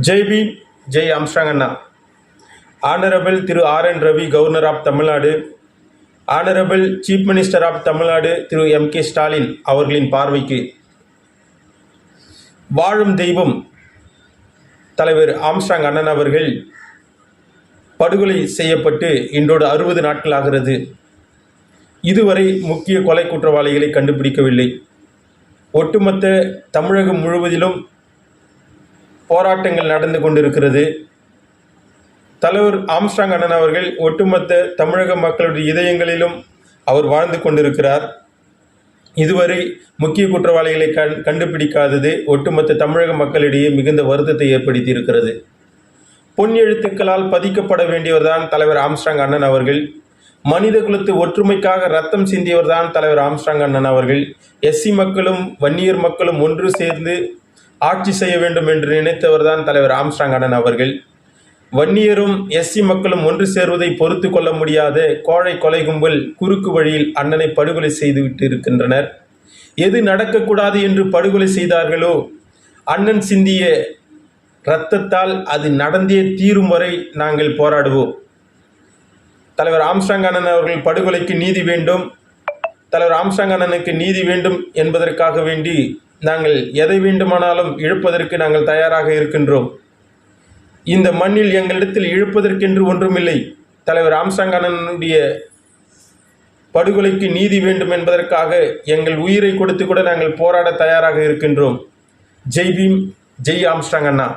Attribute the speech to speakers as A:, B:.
A: Jai Bhim Jai Armstrong Anna. Honourable Thiru R N Ravi governor of Tamil Nadu. Honourable chief minister of Tamil Nadu Thiru M K Stalin அவர்களின் பார்வைக்கு. வாழும் தெய்வம் தலைவர் Armstrong அண்ணன் அவர்கள் படுகொலை செய்யப்பட்டு இன்றோடு அறுபது நாட்கள் ஆகிறது. இதுவரை முக்கிய கொலை குற்றவாளிகளை கண்டுபிடிக்கவில்லை. ஒட்டுமொத்த தமிழகம் முழுவதிலும் போராட்டங்கள் நடந்து கொண்டிருக்கிறது. தலைவர் ஆம்ஸ்டாங் அண்ணன் அவர்கள் ஒட்டுமொத்த தமிழக மக்களுடைய இதயங்களிலும் அவர் வாழ்ந்து கொண்டிருக்கிறார். இதுவரை முக்கிய குற்றவாளிகளை கண் கண்டுபிடிக்காதது ஒட்டுமொத்த தமிழக மக்களிடையே மிகுந்த வருத்தத்தை ஏற்படுத்தி இருக்கிறது பொன் எழுத்துக்களால் பதிக்கப்பட வேண்டியவர்தான் தலைவர் ஆம்ஸ்டாங் அண்ணன் அவர்கள். மனித குலத்து ஒற்றுமைக்காக ரத்தம் சிந்தியவர்தான் தலைவர் ஆம்ஸ்டாங் அண்ணன் அவர்கள். எஸ்சி மக்களும் வன்னியர் மக்களும் ஒன்று சேர்ந்து ஆட்சி செய்ய வேண்டும் என்று நினைத்தவர்தான் தலைவர் ஆம்ஸ்ட்ராங் அண்ணன் அவர்கள். வன்னியரும் எஸ்சி மக்களும் ஒன்று சேர்வதை பொறுத்து கொள்ள முடியாத கோழை கொலை கும்பல் குறுக்கு வழியில் அண்ணனை படுகொலை செய்துவிட்டு இருக்கின்றனர் எது நடக்கக்கூடாது என்று படுகொலை செய்தார்களோ அண்ணன் சிந்திய இரத்தத்தால் அது நடந்தே தீரும் வரை நாங்கள் போராடுவோம். தலைவர் ஆம்ஸ்டாங் அண்ணன் அவர்கள் படுகொலைக்கு நீதி வேண்டும். தலைவர் ஆம்ஸ்டாங் அண்ணனுக்கு நீதி வேண்டும் என்பதற்காக வேண்டி நாங்கள் எதை வேண்டுமானாலும் இழுப்பதற்கு நாங்கள் தயாராக இருக்கின்றோம். இந்த மண்ணில் எங்களிடத்தில் இழுப்பதற்கென்று ஒன்றுமில்லை. தலைவர் ஆம்ஸ்ட்ராங் படுகொலைக்கு நீதி வேண்டும் என்பதற்காக எங்கள் உயிரை கொடுத்து கூட நாங்கள் போராட தயாராக இருக்கின்றோம். ஜெய் பீம் ஜெய் ஆம்ஸ்டாங் அண்ணா.